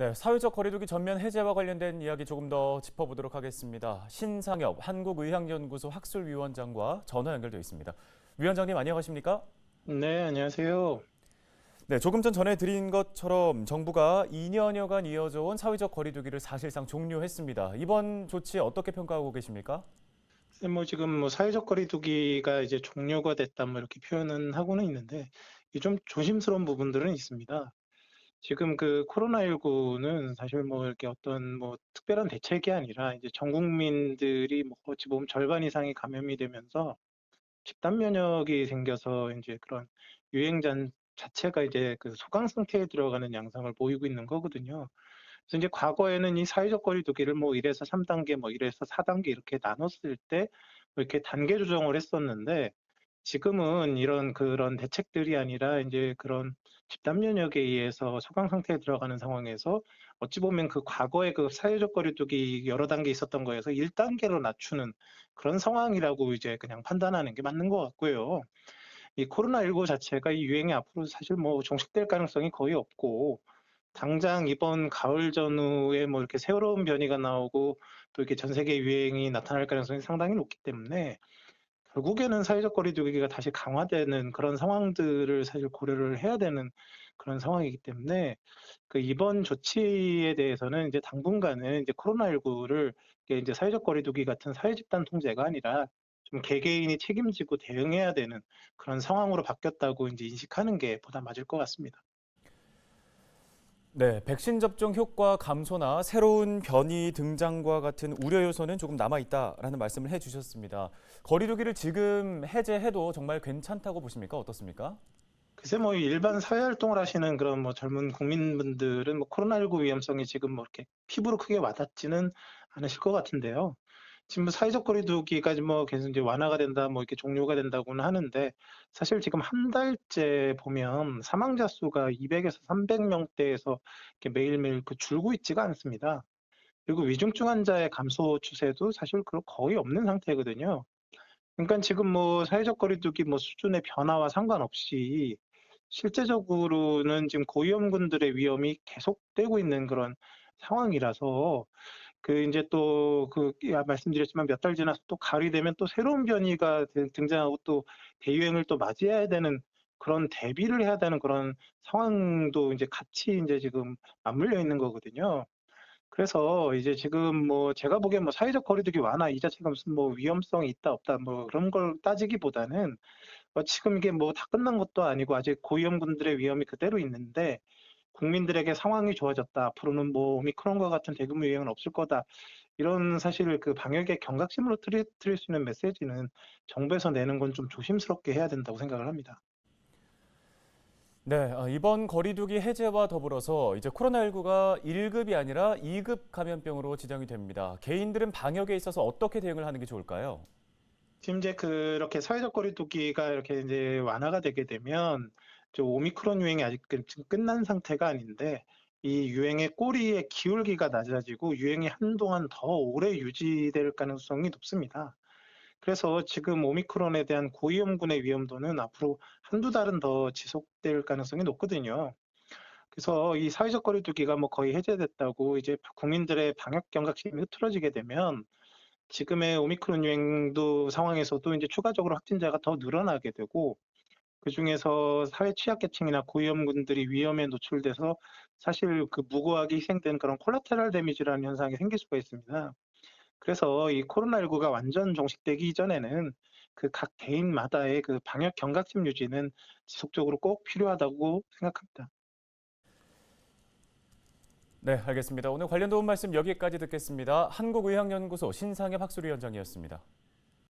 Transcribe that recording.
네, 사회적 거리두기 전면 해제와 관련된 이야기 조금 더 짚어보도록 하겠습니다. 신상엽 한국의학연구소 학술위원장과 전화 연결되어 있습니다. 위원장님 안녕하십니까? 네, 안녕하세요. 네, 조금 전 전해드린 것처럼 정부가 2년여간 이어져 온 사회적 거리두기를 사실상 종료했습니다. 이번 조치 어떻게 평가하고 계십니까? 네, 뭐 지금 뭐 사회적 거리두기가 이제 종료가 됐다 뭐 이렇게 표현은 하고는 있는데 이좀 조심스러운 부분들은 있습니다. 지금 그 코로나19는 사실 뭐 이렇게 어떤 뭐 특별한 대책이 아니라 이제 전 국민들이 뭐 어찌 보면 절반 이상이 감염이 되면서 집단 면역이 생겨서 이제 그런 유행자 자체가 이제 그 소강 상태에 들어가는 양상을 보이고 있는 거거든요. 그래서 이제 과거에는 이 사회적 거리두기를 뭐 1에서 3단계, 뭐 1에서 4단계 이렇게 나눴을 때뭐 이렇게 단계 조정을 했었는데 지금은 이런 그런 대책들이 아니라 이제 그런 집단 면역에 의해서 소강 상태에 들어가는 상황에서 어찌 보면 그 과거에 그 사회적 거리두기 여러 단계 있었던 거에서 1단계로 낮추는 그런 상황이라고 이제 그냥 판단하는 게 맞는 것 같고요. 이 코로나19 자체가 이 유행이 앞으로 사실 뭐 종식될 가능성이 거의 없고 당장 이번 가을 전후에 뭐 이렇게 새로운 변이가 나오고 또 이렇게 전 세계 유행이 나타날 가능성이 상당히 높기 때문에 결국에는 사회적 거리두기가 다시 강화되는 그런 상황들을 사실 고려를 해야 되는 그런 상황이기 때문에 그 이번 조치에 대해서는 이제 당분간은 이제 코로나19를 이제 사회적 거리두기 같은 사회 집단 통제가 아니라 좀 개개인이 책임지고 대응해야 되는 그런 상황으로 바뀌었다고 이제 인식하는 게 보다 맞을 것 같습니다. 네, 백신 접종 효과 감소나 새로운 변이 등장과 같은 우려 요소는 조금 남아 있다라는 말씀을 해 주셨습니다. 거리두기를 지금 해제해도 정말 괜찮다고 보십니까? 어떻습니까? 글쎄 뭐 일반 사회 활동을 하시는 그런 뭐 젊은 국민분들은 뭐 코로나19 위험성이 지금 뭐 이렇게 피부로 크게 와닿지는 않으실 것 같은데요. 지금 뭐 사회적 거리두기까지 뭐 계속 이제 완화가 된다, 뭐 이렇게 종료가 된다고는 하는데 사실 지금 한 달째 보면 사망자 수가 200에서 300명대에서 이렇게 매일매일 그 줄고 있지가 않습니다. 그리고 위중증 환자의 감소 추세도 사실 그 거의 없는 상태거든요. 그러니까 지금 뭐 사회적 거리두기 뭐 수준의 변화와 상관없이 실제적으로는 지금 고위험군들의 위험이 계속되고 있는 그런 상황이라서 그 이제 또그 말씀드렸지만 몇 달 지나서 또 가을이 되면 또 새로운 변이가 등- 등장하고 또 대유행을 또 맞이해야 되는 그런 대비를 해야 되는 그런 상황도 이제 같이 이제 지금 맞물려 있는 거거든요. 그래서 이제 지금 뭐 제가 보기엔 뭐 사회적 거리두기 완화 이 자체가 무슨 뭐 위험성이 있다 없다 뭐 그런 걸 따지기보다는 어 지금 이게 뭐 다 끝난 것도 아니고 아직 고위험군들의 위험이 그대로 있는데 국민들에게 상황이 좋아졌다. 앞으로는 뭐 오미크론과 같은 대규모 유행은 없을 거다. 이런 사실 그 방역의 경각심으로 드릴, 드릴 수 있는 메시지는 정부에서 내는 건 좀 조심스럽게 해야 된다고 생각을 합니다. 네, 어, 이번 거리두기 해제와 더불어서 이제 코로나19가 1급이 아니라 2급 감염병으로 지정이 됩니다. 개인들은 방역에 있어서 어떻게 대응을 하는 게 좋을까요? 지금 이제 그렇게 사회적 거리두기가 이렇게 이제 완화가 되게 되면 저 오미크론 유행이 아직 끝- 지금 끝난 상태가 아닌데 이 유행의 꼬리의 기울기가 낮아지고 유행이 한동안 더 오래 유지될 가능성이 높습니다. 그래서 지금 오미크론에 대한 고위험군의 위험도는 앞으로 한두 달은 더 지속될 가능성이 높거든요. 그래서 이 사회적 거리두기가 뭐 거의 해제됐다고 이제 국민들의 방역 경각심이 흐트러지게 되면 지금의 오미크론 유행도 상황에서도 이제 추가적으로 확진자가 더 늘어나게 되고 그중에서 사회 취약계층이나 고위험군들이 위험에 노출돼서 사실 그 무고하게 희생되는 그런 콜라테럴 데미지라는 현상이 생길 수가 있습니다. 그래서 이 코로나19가 완전 종식되기 이전에는 그 각 개인마다의 그 방역 경각심 유지는 지속적으로 꼭 필요하다고 생각합니다. 네, 알겠습니다. 오늘 관련 도움 말씀 여기까지 듣겠습니다. 한국의학연구소 신상엽 학술위원장이었습니다.